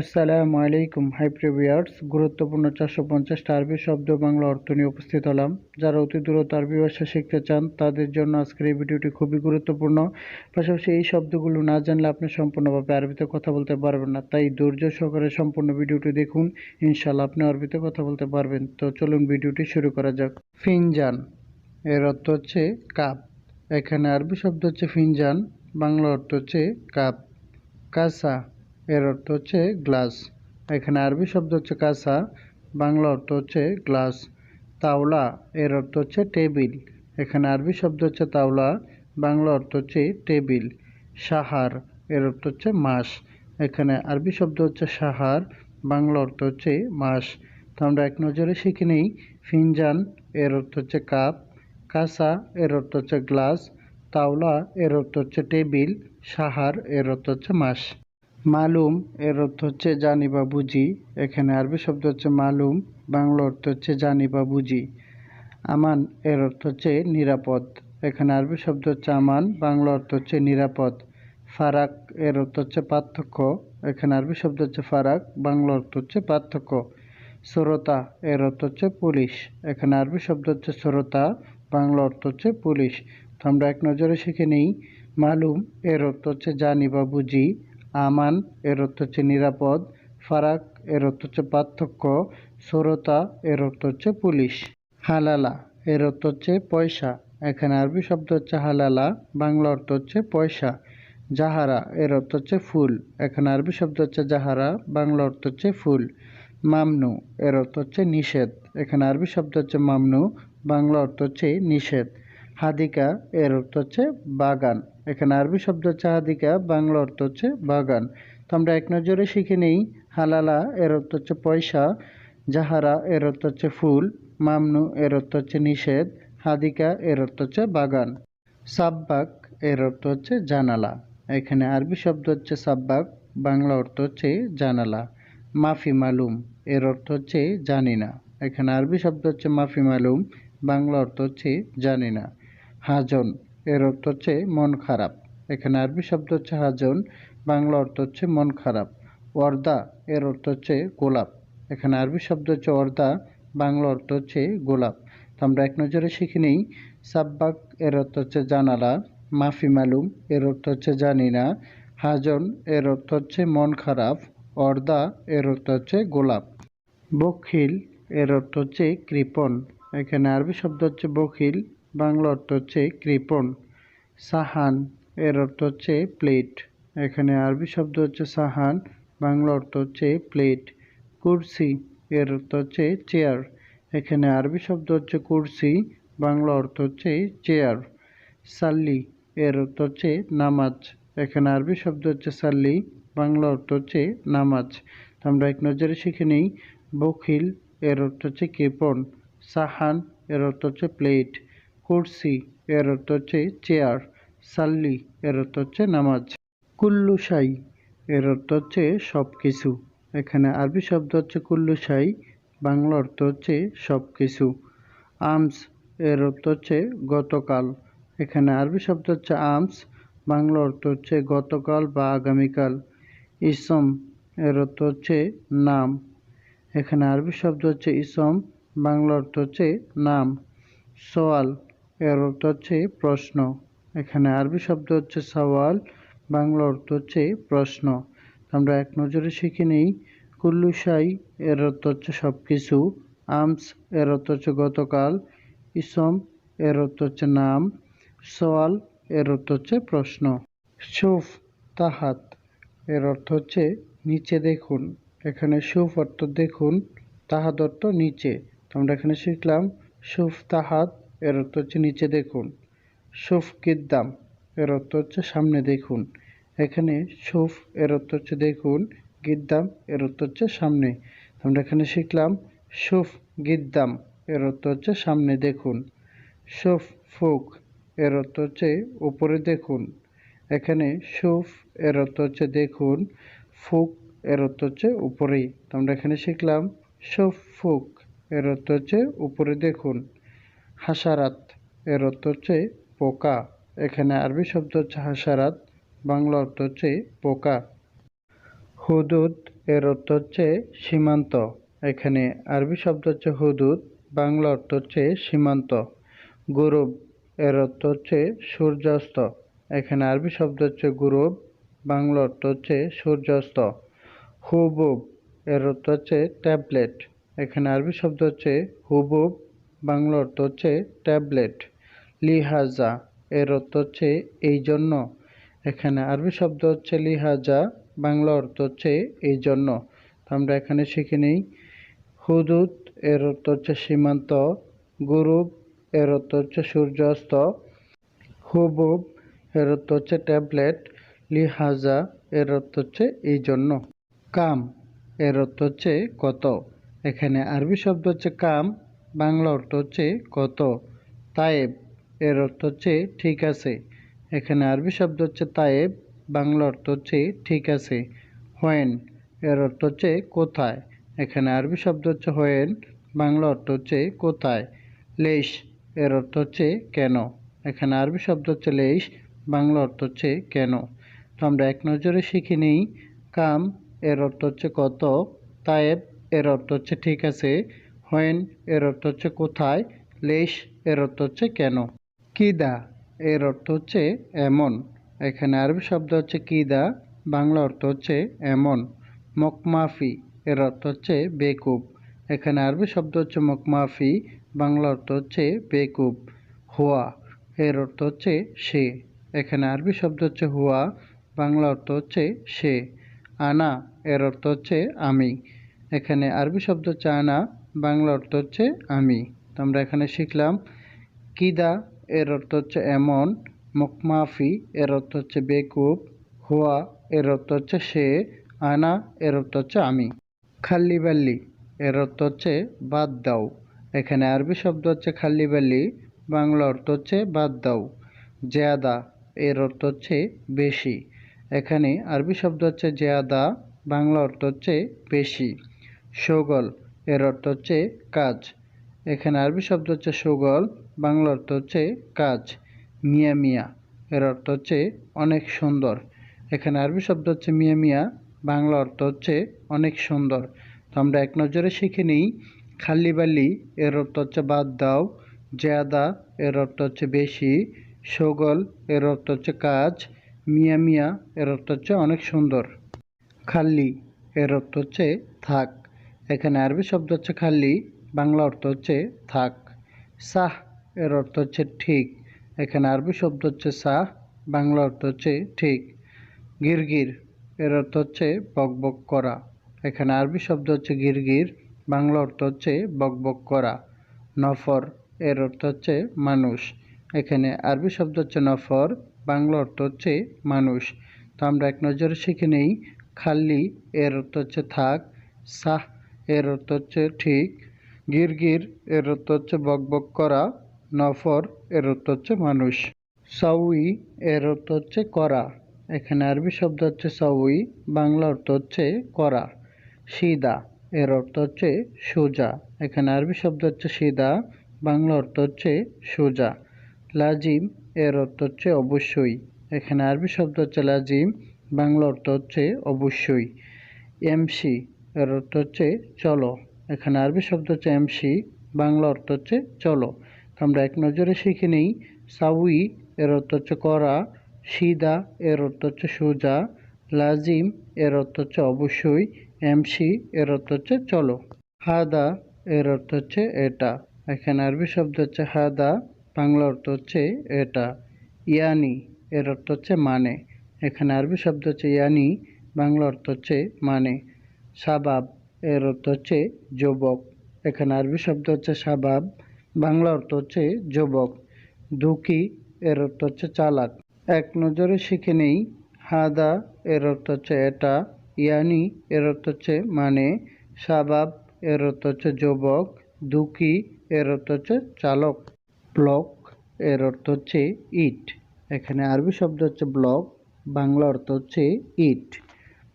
আসসালামু আলাইকুম, হাই প্রিভিয়ার্স গুরুত্বপূর্ণ চারশো পঞ্চাশটা আরবি শব্দ বাংলা অর্থ নিয়ে উপস্থিত হলাম। যারা অতি দূরত আরবি ভাষা শিখতে চান, তাদের জন্য আজকের এই ভিডিওটি খুবই গুরুত্বপূর্ণ। পাশাপাশি এই শব্দগুলো না জানলে আপনি সম্পূর্ণভাবে আরবিতে কথা বলতে পারবেন না। তাই ধৈর্য সহকারে সম্পূর্ণ ভিডিওটি দেখুন। ইনশাল্লাহ আপনি আরবিতে কথা বলতে পারবেন। তো চলুন ভিডিওটি শুরু করা যাক। ফিনজান, এর অর্থ হচ্ছে কাপ। এখানে আরবি শব্দ হচ্ছে ফিনজান, বাংলা অর্থ হচ্ছে কাপ। কাসা এর অর্থ হচ্ছে গ্লাস এখানে আরবি শব্দ হচ্ছে কাসা বাংলা অর্থ হচ্ছে গ্লাস তাওলা এর অর্থ হচ্ছে টেবিল এখানে আরবি শব্দ হচ্ছে তাওলা বাংলা অর্থ হচ্ছে টেবিল সাহার এর অর্থ হচ্ছে মাস এখানে আরবি শব্দ হচ্ছে সাহার বাংলা অর্থ হচ্ছে মাস তো আমরা এক নজরে শিখে নিই ফিনজান এর অর্থ হচ্ছে কাপ কাসা এর অর্থ হচ্ছে গ্লাস তাওলা এর অর্থ হচ্ছে টেবিল সাহার এর অর্থ হচ্ছে মাস মালুম, এর অর্থ হচ্ছে জানি বা বুঝি। এখানে আরবি শব্দ হচ্ছে মালুম, বাংলা অর্থ হচ্ছে জানি বা বুঝি। আমান, এর অর্থ হচ্ছে নিরাপদ। এখানে আরবি শব্দ হচ্ছে আমান, বাংলা অর্থ হচ্ছে নিরাপদ। ফারাক, এর অর্থ হচ্ছে পার্থক্য। এখানে আরবি শব্দ হচ্ছে ফারাক, বাংলা অর্থ হচ্ছে পার্থক্য। শ্রোতা এর অর্থ হচ্ছে পুলিশ। এখানে আরবি শব্দ হচ্ছে শ্রোতা বাংলা অর্থ হচ্ছে পুলিশ। তো আমরা এক নজরে শিখে নিই। মালুম, এর অর্থ হচ্ছে জানি বা বুঝি। আমান এর অর্থ হচ্ছে নিরাপদ, ফারাক এর অর্থ হচ্ছে পার্থক্য শ্রোতা এর অর্থ হচ্ছে পুলিশ। হালালা এর অর্থ হচ্ছে পয়সা, এখানে আরবি শব্দ হচ্ছে হালালা, বাংলা অর্থ হচ্ছে পয়সা। জাহারা এর অর্থ হচ্ছে ফুল, এখানে আরবি শব্দ হচ্ছে জাহারা, বাংলা অর্থ হচ্ছে ফুল। মামনু এর অর্থ হচ্ছে নিষেধ, এখানে আরবি শব্দ হচ্ছে মামনু, বাংলা অর্থ হচ্ছে নিষেধ। হাদিকা এর অর্থ হচ্ছে বাগান এখানে আরবি শব্দ হচ্ছে হাদিকা বাংলা অর্থ হচ্ছে বাগান তো আমরা এক নজরে শিখে নেই হালালা এর অর্থ হচ্ছে পয়সা জাহারা এর অর্থ হচ্ছে ফুল মামনু এর অর্থ হচ্ছে নিষেধ হাদিকা এর অর্থ হচ্ছে বাগান সাব্বাক এর অর্থ হচ্ছে জানালা এখানে আরবি শব্দ হচ্ছে সাব্বাক বাংলা অর্থ হচ্ছে জানালা মাফি মালুম এর অর্থ হচ্ছে জানি না এখানে আরবি শব্দ হচ্ছে মাফি মালুম বাংলা অর্থ হচ্ছে জানি না হাজন, এর অর্থ হচ্ছে মন খারাপ। এখানে আরবি শব্দ হচ্ছে হাজন, বাংলা অর্থ হচ্ছে মন খারাপ। ওয়ার্দা এর অর্থ হচ্ছে গোলাপ। এখানে আরবি শব্দ হচ্ছে ওয়ার্দা বাংলা অর্থ হচ্ছে গোলাপ। তো আমরা এক নজরে শিখে নিই, সাব্বাক, এর অর্থ হচ্ছে জানালা, মাফি মালুম, এর অর্থ হচ্ছে জানি না। হাজন, এর অর্থ হচ্ছে মন খারাপ। অর্দা, এর অর্থ হচ্ছে গোলাপ। বখিল, এর অর্থ হচ্ছে কৃপণ। এখানে আরবি শব্দ হচ্ছে বখিল বাংলা অর্থ হচ্ছে কৃপণ। সাহান এর অর্থ হচ্ছে প্লেট। এখানে আরবি শব্দ হচ্ছে সাহান, বাংলা অর্থ হচ্ছে প্লেট। কুরসি এর অর্থ হচ্ছে চেয়ার। এখানে আরবি শব্দ হচ্ছে কুরসি, বাংলা অর্থ হচ্ছে চেয়ার। সাল্লি এর অর্থ হচ্ছে নামাজ। এখানে আরবি শব্দ হচ্ছে সাল্লি, বাংলা অর্থ হচ্ছে নামাজ। আমরা এক নজরে শিখে নিই, বখিল এর অর্থ হচ্ছে কৃপণ। সাহান এর অর্থ হচ্ছে প্লেট। কুরসি এর অর্থ হচ্ছে চেয়ার সাল্লি এর অর্থ হচ্ছে নামাজ। কুল্লু সাই এর অর্থ হচ্ছে সব কিছু এখানে আরবি শব্দ হচ্ছে কুল্লু সাই বাংলা অর্থ হচ্ছে সব কিছু আমস এর অর্থ হচ্ছে গতকাল। এখানে আরবি শব্দ হচ্ছে আমস, বাংলা অর্থ হচ্ছে গতকাল বা আগামীকাল। ইসম এর অর্থ হচ্ছে নাম। এখানে আরবি শব্দ হচ্ছে ইসম, বাংলা অর্থ হচ্ছে নাম। সোয়াল এর অর্থ হচ্ছে প্রশ্ন। এখানে আরবি শব্দ হচ্ছে সওয়াল, বাংলা অর্থ হচ্ছে প্রশ্ন। আমরা এক নজরে শিখে নিই কুল্লুসাই এর অর্থ হচ্ছে সব কিছু আমস এর অর্থ হচ্ছে গতকাল, ইসম এর অর্থ হচ্ছে নাম, সওয়াল এর অর্থ হচ্ছে প্রশ্ন। সুফ, তাহাত এর অর্থ হচ্ছে নিচে দেখুন। এখানে সুফ অর্থ দেখুন, তাহাত অর্থ নিচে। তো আমরা এখানে শিখলাম, সুফ, তাহাত এর অর্থ হচ্ছে নিচে দেখুন। সুফ কিদ্দাম, এর অর্থ হচ্ছে সামনে দেখুন। এখানে সুফ, এর অর্থ হচ্ছে দেখুন। গিদ্দাম এর অর্থ হচ্ছে সামনে। আমরা এখানে শিখলাম, সুফ গিদ্দাম এর অর্থ হচ্ছে সামনে দেখুন। সুফ, ফুক, এর অর্থ হচ্ছে উপরে দেখুন। এখানে সুফ, এর অর্থ হচ্ছে দেখুন। ফুক, এর অর্থ হচ্ছে উপরেই। আমরা এখানে শিখলাম, সুফ, ফুক, এর অর্থ হচ্ছে উপরে দেখুন। হাসারাত। এর অর্থ হচ্ছে পোকা। এখানে আরবি শব্দ হচ্ছে হাসারাত, বাংলা অর্থ হচ্ছে পোকা। হুদুদ, এর অর্থ হচ্ছে সীমান্ত। এখানে আরবি শব্দ হচ্ছে হুদুদ, বাংলা অর্থ হচ্ছে সীমান্ত। গুরুব, এর অর্থ হচ্ছে সূর্যাস্ত। এখানে আরবি শব্দ হচ্ছে গুরুব, বাংলা অর্থ হচ্ছে সূর্যাস্ত। হুবুব, এর অর্থ হচ্ছে ট্যাবলেট। এখানে আরবি শব্দ হচ্ছে হুবুব বাংলা অর্থ হচ্ছে ট্যাবলেট, লিহাজা এর অর্থ হচ্ছে এই জন্য এখানে আরবি শব্দ হচ্ছে লিহাজা বাংলা অর্থ হচ্ছে এই জন্য আমরা এখানে শিখে নিই। হুদুদ এর অর্থ হচ্ছে সীমান্ত, গুরুব এর অর্থ হচ্ছে সূর্যাস্ত, হুবুব এর অর্থ হচ্ছে ট্যাবলেট, লিহাজা এর অর্থ হচ্ছে এই জন্য কাম এর অর্থ হচ্ছে কত? এখানে আরবি শব্দ হচ্ছে কাম বাংলা অর্থ হচ্ছে কত। তায়েব এর অর্থ হচ্ছে ঠিক আছে। এখানে আরবি শব্দ হচ্ছে তায়েব বাংলা অর্থ হচ্ছে ঠিক আছে। হোয়েন এর অর্থ হচ্ছে কোথায়। এখানে আরবি শব্দ হচ্ছে হোয়েন, বাংলা অর্থ হচ্ছে কোথায়। লেশ এর অর্থ হচ্ছে কেন। এখানে আরবি শব্দ হচ্ছে লেশ বাংলা অর্থ হচ্ছে কেন। তো আমরা এক নজরে শিখে নিই, কাম এর অর্থ হচ্ছে কত, তায়েব এর অর্থ হচ্ছে ঠিক আছে। হোয়েন এর অর্থ হচ্ছে কোথায় লেশ এর অর্থ হচ্ছে কেন। কিদা এর অর্থ হচ্ছে এমন। এখানে আরবি শব্দ হচ্ছে কিদা বাংলা অর্থ হচ্ছে এমন। মকমাফি এর অর্থ হচ্ছে বেকুব। এখানে আরবি শব্দ হচ্ছে মকমাফি বাংলা অর্থ হচ্ছে বেকুব। হুয়া এর অর্থ হচ্ছে সে। এখানে আরবি শব্দ হচ্ছে হুয়া বাংলা অর্থ হচ্ছে সে। আনা এর অর্থ হচ্ছে আমি। এখানে আরবি শব্দ হচ্ছে আনা বাংলা অর্থ হচ্ছে আমি। তো আমরা এখানে শিখলাম, কিদা এর অর্থ হচ্ছে এমন, মুকমাফি এর অর্থ হচ্ছে বেকুব, হুয়া এর অর্থ হচ্ছে সে, আনা এর অর্থ হচ্ছে আমি। খাল্লি বাল্লি এর অর্থ হচ্ছে বাদ দাও। এখানে আরবি শব্দ হচ্ছে খাল্লি বাল্লি বাংলা অর্থ হচ্ছে বাদ দাও। জেয়াদা এর অর্থ হচ্ছে বেশি। এখানে আরবি শব্দ হচ্ছে জেয়াদা, বাংলা অর্থ হচ্ছে বেশি। সগল এর অর্থ হচ্ছে কাজ। এখানে আরবি শব্দ হচ্ছে সুগল বাংলা অর্থ হচ্ছে কাজ, মিয়া মিয়া। এর অর্থ হচ্ছে অনেক সুন্দর। এখানে আরবি শব্দ হচ্ছে মিয়া মিয়া, বাংলা অর্থ হচ্ছে অনেক সুন্দর। তো আমরা এক নজরে শিখে নিই খাল্লি বালি, এর অর্থ হচ্ছে বাদ দাও। জেয়াদা, এর অর্থ হচ্ছে বেশি। সগল, এর অর্থ হচ্ছে কাজ। মিয়া মিয়া, এর অর্থ হচ্ছে অনেক সুন্দর। খাল্লি এর অর্থ হচ্ছে থাক। এখানে আরবি শব্দ হচ্ছে খাল্লি বাংলা অর্থ হচ্ছে থাক। সাহ এর অর্থ হচ্ছে ঠিক। এখানে আরবি শব্দ হচ্ছে সাহ, বাংলা অর্থ হচ্ছে ঠিক। গিরগির এর অর্থ হচ্ছে বকবক করা। এখানে আরবি শব্দ হচ্ছে গিরগির, বাংলা অর্থ হচ্ছে বকবক করা। নফর এর অর্থ হচ্ছে মানুষ। এখানে আরবি শব্দ হচ্ছে নফর, বাংলা অর্থ হচ্ছে মানুষ। তো আমরা এক নজরে শিখে নেই খাল্লি এর অর্থ হচ্ছে থাক। সাহ এর অর্থ হচ্ছে ঠিক। গিরগির এর অর্থ হচ্ছে বকবক করা। নফর এর অর্থ হচ্ছে মানুষ। সাউই এর অর্থ হচ্ছে করা। এখানে আরবি শব্দ হচ্ছে সাউই, বাংলা অর্থ হচ্ছে করা। সিদা এর অর্থ হচ্ছে সোজা। এখানে আরবি শব্দ হচ্ছে সিদা, বাংলা অর্থ হচ্ছে সোজা। লাজিম এর অর্থ হচ্ছে অবশ্যই। এখানে আরবি শব্দ হচ্ছে লাজিম, বাংলা অর্থ হচ্ছে অবশ্যই। এমসি এর অর্থ হচ্ছে চলো এখানে আরবি শব্দ হচ্ছে এমসি বাংলা অর্থ হচ্ছে চলো তো আমরা এক নজরে শিখে নিই সাউই এর অর্থ হচ্ছে করা সিদা এর অর্থ হচ্ছে সোজা লাজিম এর অর্থ হচ্ছে অবশ্যই এমসি এর অর্থ হচ্ছে চলো হাদা এর অর্থ হচ্ছে এটা এখানে আরবি শব্দ হচ্ছে হাদা বাংলা অর্থ হচ্ছে এটা ইয়ানি এর অর্থ হচ্ছে মানে এখানে আরবি শব্দ হচ্ছে ইয়ানি বাংলা অর্থ হচ্ছে মানে সাবাব এর অর্থ হচ্ছে যুবক। এখানে আরবি শব্দ হচ্ছে সাবাব বাংলা অর্থ হচ্ছে যুবক। দুকি এর অর্থ হচ্ছে চালাক। এক নজরে শিখে নেই, হাদা এর অর্থ হচ্ছে এটা, ইয়ানি এর অর্থ হচ্ছে মানে সাবাব এর অর্থ হচ্ছে যুবক দুকি এর অর্থ হচ্ছে চালক। ব্লক এর অর্থ হচ্ছে ইট। এখানে আরবি শব্দ হচ্ছে ব্লক, বাংলা অর্থ হচ্ছে ইট।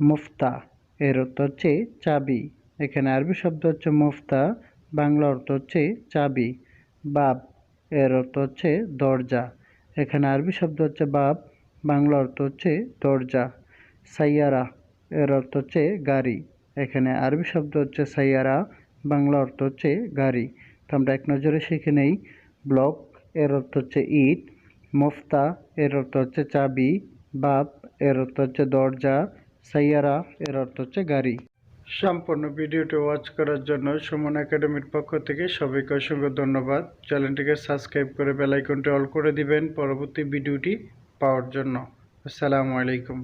মুফতা এর অর্থ হচ্ছে চাবি। এখানে আরবি শব্দ হচ্ছে মুফতা, বাংলা অর্থ হচ্ছে চাবি, বাব। এর অর্থ হচ্ছে দরজা। এখানে আরবি শব্দ হচ্ছে বাব, বাংলা অর্থ হচ্ছে দরজা। সাইয়ারা, এর অর্থ হচ্ছে গাড়ি। এখানে আরবি শব্দ হচ্ছে সাইয়ারা, বাংলা অর্থ হচ্ছে গাড়ি। তো আমরা এক নজরে শিখে নেই। ব্লক, এর অর্থ হচ্ছে ইট। মোফতা, এর অর্থ হচ্ছে চাবি। বাপ এর অর্থ হচ্ছে দরজা। সাইয়ারা, এর অর্থ হচ্ছে গাড়ি। সম্পূর্ণ ভিডিওটি ওয়াচ করার জন্য সুমন একাডেমির পক্ষ থেকে সবাইকে অসংখ্য ধন্যবাদ। চ্যানেলটিকে সাবস্ক্রাইব করে বেলাইকনটি অল করে দিবেন পরবর্তী ভিডিওটি পাওয়ার জন্য। আসসালামু আলাইকুম।